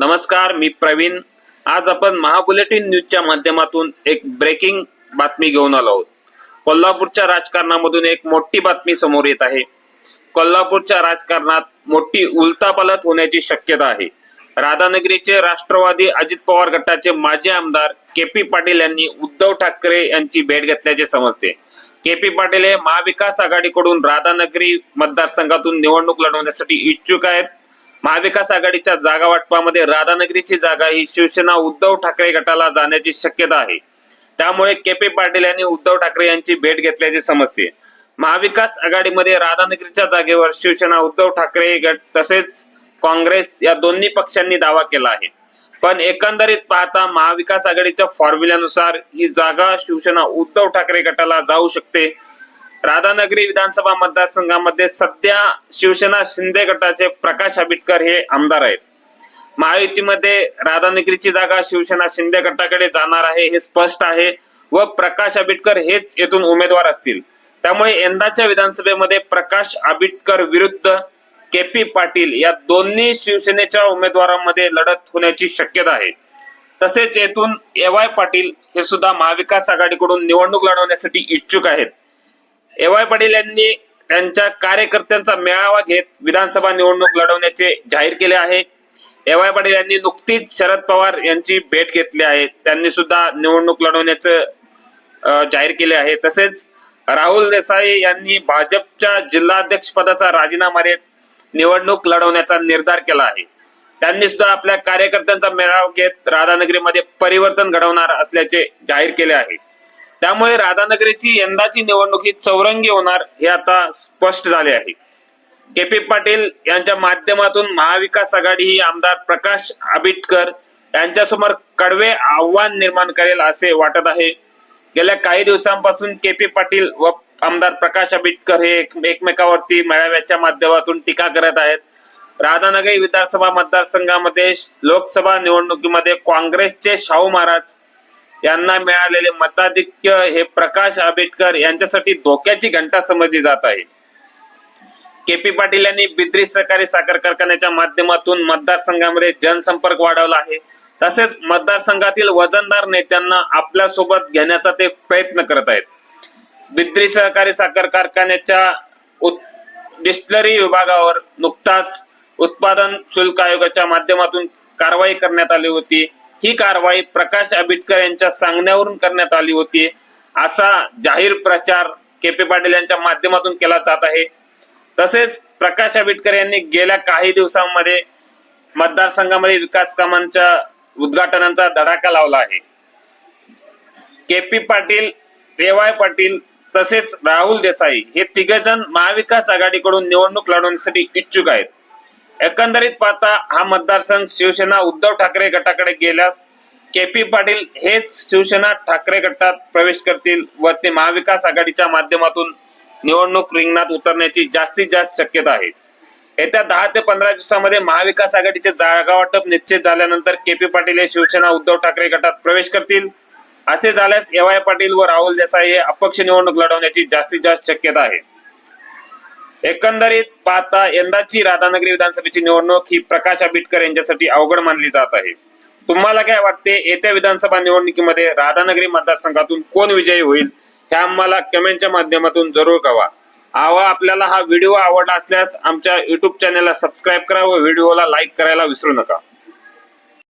नमस्कार मी प्रवीण. आज आपण महाबुलेटिन न्यूजच्या माध्यमातून एक ब्रेकिंग बातमी घेऊन आलो आहोत. कोल्हापूरच्या राजकारणामधून एक मोठी बातमी समोर येत आहे. कोल्हापूरच्या राजकारणात मोठी उलतापालत होण्याची शक्यता आहे. राधानगरीचे राष्ट्रवादी अजित पवार गटाचे माजी आमदार के पी पाटील यांनी उद्धव ठाकरे यांची भेट घेतल्याचे समजते. के पी पाटील हे महाविकास आघाडीकडून राधानगरी मतदारसंघातून निवडणूक लढवण्यासाठी इच्छुक आहेत. महाविकास आघाडीच्या जागा वाटपामध्ये राधानगरीची जागा ही शिवसेना उद्धव ठाकरे गटाला जाण्याची शक्यता आहे. त्यामुळे के पी पाटील यांनी उद्धव ठाकरे यांची भेट घेतल्याचे समजते. महाविकास आघाडीमध्ये राधानगरीच्या जागेवर शिवसेना उद्धव ठाकरे गट तसेच काँग्रेस या दोन्ही पक्षांनी दावा केला आहे. पण एकंदरीत पाहता महाविकास आघाडीच्या फॉर्म्युल्यानुसार ही जागा शिवसेना उद्धव ठाकरे गटाला जाऊ शकते राधानगरी विधानसभा मतदारसंघामध्ये सध्या शिवसेना शिंदे गटाचे प्रकाश आंबेडकर हे आमदार आहेत. महायुतीमध्ये राधानगरीची जागा शिवसेना शिंदे गटाकडे जाणार आहे हे स्पष्ट आहे व प्रकाश आंबेडकर हेच येथून उमेदवार असतील. त्यामुळे यंदाच्या विधानसभेमध्ये प्रकाश आंबेडकर विरुद्ध के पी पाटील या दोन्ही शिवसेनेच्या उमेदवारांमध्ये लढत होण्याची शक्यता आहे. तसेच येथून ए वाय पाटील हे सुद्धा महाविकास आघाडीकडून निवडणूक लढवण्यासाठी इच्छुक आहेत. एवाय पाटील यांनी त्यांच्या कार्यकर्त्यांचा मेळावा घेत विधानसभा निवडणूक लढवण्याचे जाहीर केले आहे. एवाय पाटील यांनी नुकतीच शरद पवार यांची भेट घेतली आहे. त्यांनी सुद्धा निवडणूक लढवण्याचं जाहीर केले आहे. तसेच राहुल देसाई यांनी भाजपच्या जिल्हाध्यक्ष पदाचा राजीनामा देत निवडणूक लढवण्याचा निर्धार केला आहे. त्यांनी सुद्धा आपल्या कार्यकर्त्यांचा मेळावा घेत राधानगरीमध्ये परिवर्तन घडवणार असल्याचे जाहीर केले आहे. त्यामुळे राधानगरीची यंदाची निवडणूक ही चौरंगी होणार हे आता स्पष्ट झाले आहे. के पी पाटील यांच्या माध्यमातून महाविकास आघाडी ही आमदार प्रकाश आबिटकर यांच्यासमोर कडवे आव्हान निर्माण करेल असे वाटत आहे. गेल्या काही दिवसांपासून के पी पाटील व आमदार प्रकाश आंबेडकर हे एकमेकावरती मेळाव्याच्या माध्यमातून टीका करत आहेत. राधानगरी विधानसभा मतदारसंघामध्ये लोकसभा निवडणुकीमध्ये काँग्रेसचे शाहू महाराज यांना मिळालेले मताधिक्य हे प्रकाश आंबेडकर यांच्यासाठी धोक्याची घंटा समजली जात आहे. के पी पाटील यांनी बिद्री सहकारी साखर कारखान्याच्या माध्यमातून मतदारसंघामध्ये जनसंपर्क वाढवला आहे. तसेच मतदारसंघातील वजनदार नेत्यांना आपल्यासोबत घेण्याचा ते प्रयत्न करत आहेत. बिद्री सहकारी साखर कारखान्याच्या डिस्टलरी विभागावर नुकताच उत्पादन शुल्क आयोगाच्या माध्यमातून कारवाई करण्यात आली होती. ही कारवाई प्रकाश आंबेडकर यांच्या सांगण्यावरून करण्यात आली होती. असा जाहीर प्रचार के पी पाटील यांच्या माध्यमातून केला जात आहे. तसेच प्रकाश आंबेडकर यांनी गेल्या काही दिवसांमध्ये मतदारसंघामध्ये विकास कामांच्या उद्घाटनांचा धडाका लावला आहे. K P Patil A Y Patil तसेच राहुल देसाई हे तिघजण महाविकास आघाडीकडून निवडणूक लढवण्यासाठी इच्छुक आहेत. एकंदरीत पाहता हा मतदारसंघ शिवसेना उद्धव ठाकरे गटाकडे गेल्यास के पी पाटील हेच शिवसेना ठाकरे गटात प्रवेश करतील व ते महाविकास आघाडीच्या माध्यमातून निवडणूक रिंगणात उतरण्याची जास्तीत जास्त शक्यता आहे. येत्या दहा ते पंधरा दिवसामध्ये महाविकास आघाडीचे जागा वाटप निश्चित झाल्यानंतर के पी पाटील हे शिवसेना उद्धव ठाकरे गटात प्रवेश करतील. असे झाल्यास एवाय पाटील व राहुल देसाई हे अपक्ष निवडणूक लढवण्याची जास्तीत जास्त शक्यता आहे. एकंदरीत पाहता यंदाची राधानगरी विधानसभेची निवडणूक ही प्रकाश आंबेडकर यांच्यासाठी अवघड मानली जात आहे. तुम्हाला काय वाटते येत्या विधानसभा निवडणुकीमध्ये राधानगरी मतदारसंघातून कोण विजयी होईल हे आम्हाला कमेंटच्या माध्यमातून जरूर कळवा. आवा आपल्याला हा व्हिडिओ आवडला असल्यास आमच्या युट्यूब चॅनलला सबस्क्राईब करा व व्हिडिओला लाईक करायला विसरू नका.